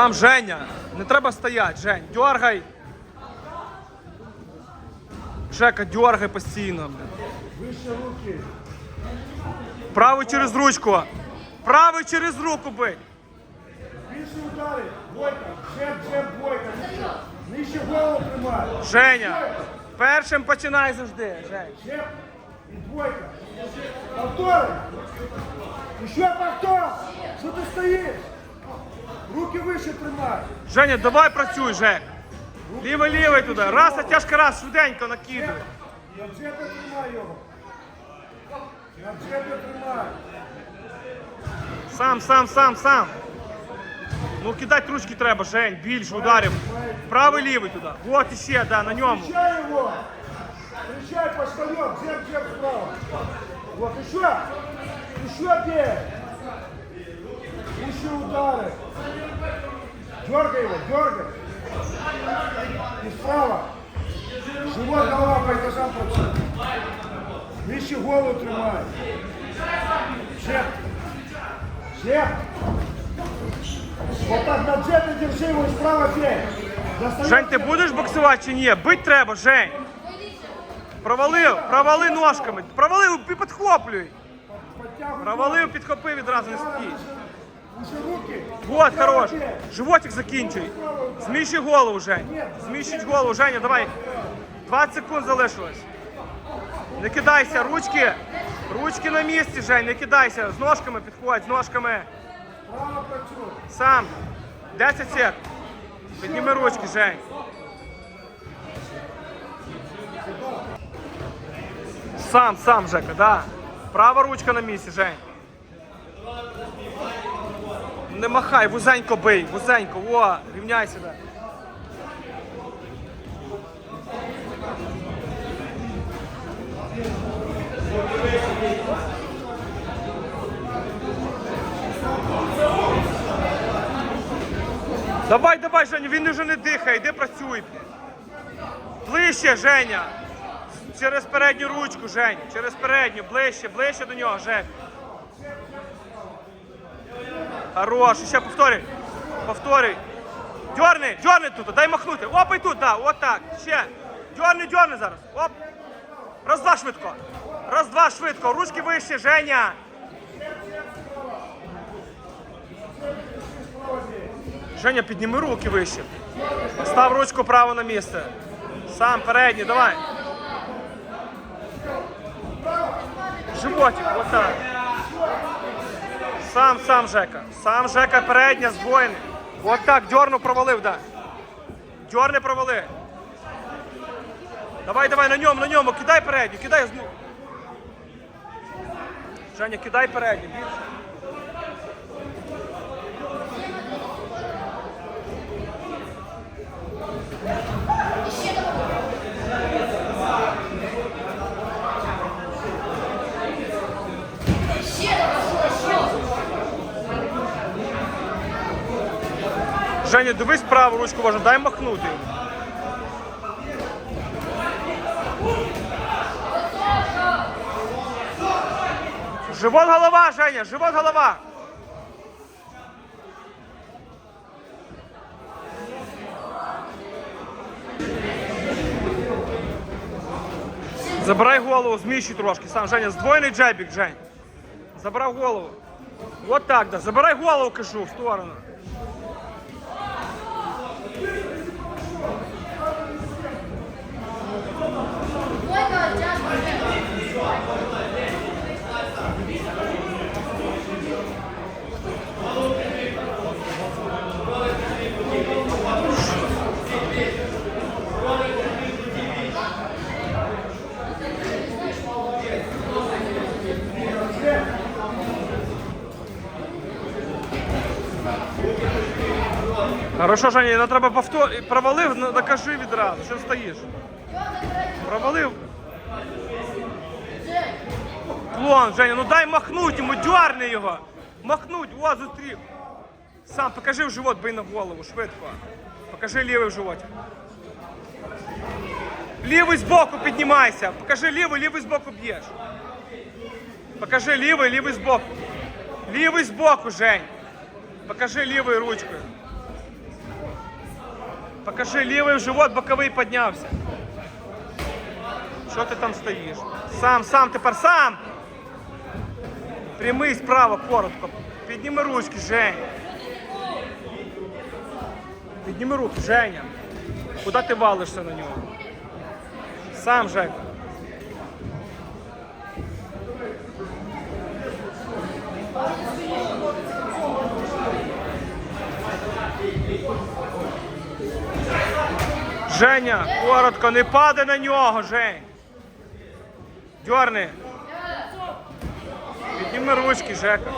Сам Женя. Не треба стояти, Жень. Дергай. Жека, дергай постійно. Вище руки. Правий через ручку. Правий через руку бий. Більше удари. Бойка. Джеб, джеб, бойка. Нижче. Голову тримай. Женя. Першим починай завжди. Жень. Джеб і двойка. Повтори. Еще повтор. Що ти стоїш? Руки вище тримай. Женя, давай працюй, Жек. Лівий, лівий туди. Раз, а тяжко раз, швиденько накидуй. На джебі тримай його. На джебі тримай. Сам, сам, сам, сам. Ну кидати ручки треба, Жень, більше ударів. Правий, лівий туди. От іще, да, на ньому. Встречай его! Встречай почтальон! Джеб, джеб справа! Вот еще! Еще бей! Еще удары! Дергай его, дергай! И справа! Живот, голова по этажам працює. Вище голову тримай! Джеб! Джеб! Вот так на джебе держи его и справа бей! Достаёт Жень, ти будеш боксувати чи ні? Бить треба, Жень. Провалив, провали ножками. Провалив і підхоплюй. подтягивай. Провалив, підхопив відразу не стій. Вот, хорош. Животик закінчуй. Зміщуй голову, Жень. Зміщуй голову, Женя, давай. 20 секунд залишилось. Не кидайся, ручки. Ручки на місці, Жень, не кидайся. З ножками підходь, з ножками. Сам. 10 сек. Підніми ручки, Жень. Сам, сам, Жека, да. Права ручка на місці, Жень. Не махай, вузенько бий, вузенько, во, рівняй сюди. Давай, давай, Женя, він вже не дихає, йди працюй. Ближче, Женя. Через передню ручку, Жень. Через передню, ближче, ближче до нього, Жень. Хорош, ще повторюй. Повторюй. Дьорни, дьорни тут, дай махнути. Оп, і тут, да, от так. Ще. Дьорни, дьорни зараз. Оп. Раз, два швидко. Раз, два швидко. Ручки вище, Женя. Женя, підніми руки вище. Став ручку право на місце. Сам передній, давай. Животик, отак. Сам, сам Жека. Сам Жека передня, збоєний. От так, дьорну провалив, да. Дьорни провали. Давай, давай, на ньому, на ньому. Кидай передню, кидай. Женя, кидай передню. більше. Женя, дивись праву ручку важно, дай махнути. Живот голова, Женя, живот голова. Забирай голову, зміщуй трошки. Сам Женя, здвоєний джебік, Жень. Забрав голову. Вот так, да. Забирай голову, кажу, в сторону. Хорошо, Женя, не треба повтор... Провалив, ну, докажи відразу, що стоїш. Провалив. Клон, Женя, ну дай махнуть йому, дьорни його. Махнуть, о, зустрів. Сам покажи в живот, бий на голову, швидко. Покажи лівий в животі. Лівий збоку піднімайся. Покажи лівий, лівий збоку б'єш. Покажи лівий, лівий збоку. Лівий збоку, Жень. Покажи лівою ручкою. Покажи, лівий в живот, боковий піднявся. Що ти там стоїш? Сам, сам, тепер сам! Прямий справа, коротко. Підніми ручки, Жень. Підніми руки, Женя. Куди ти валишся на нього? Сам, Жека. Женя, коротко, не падай на нього, Жень. Дьорни. Підніми ручки, Жека.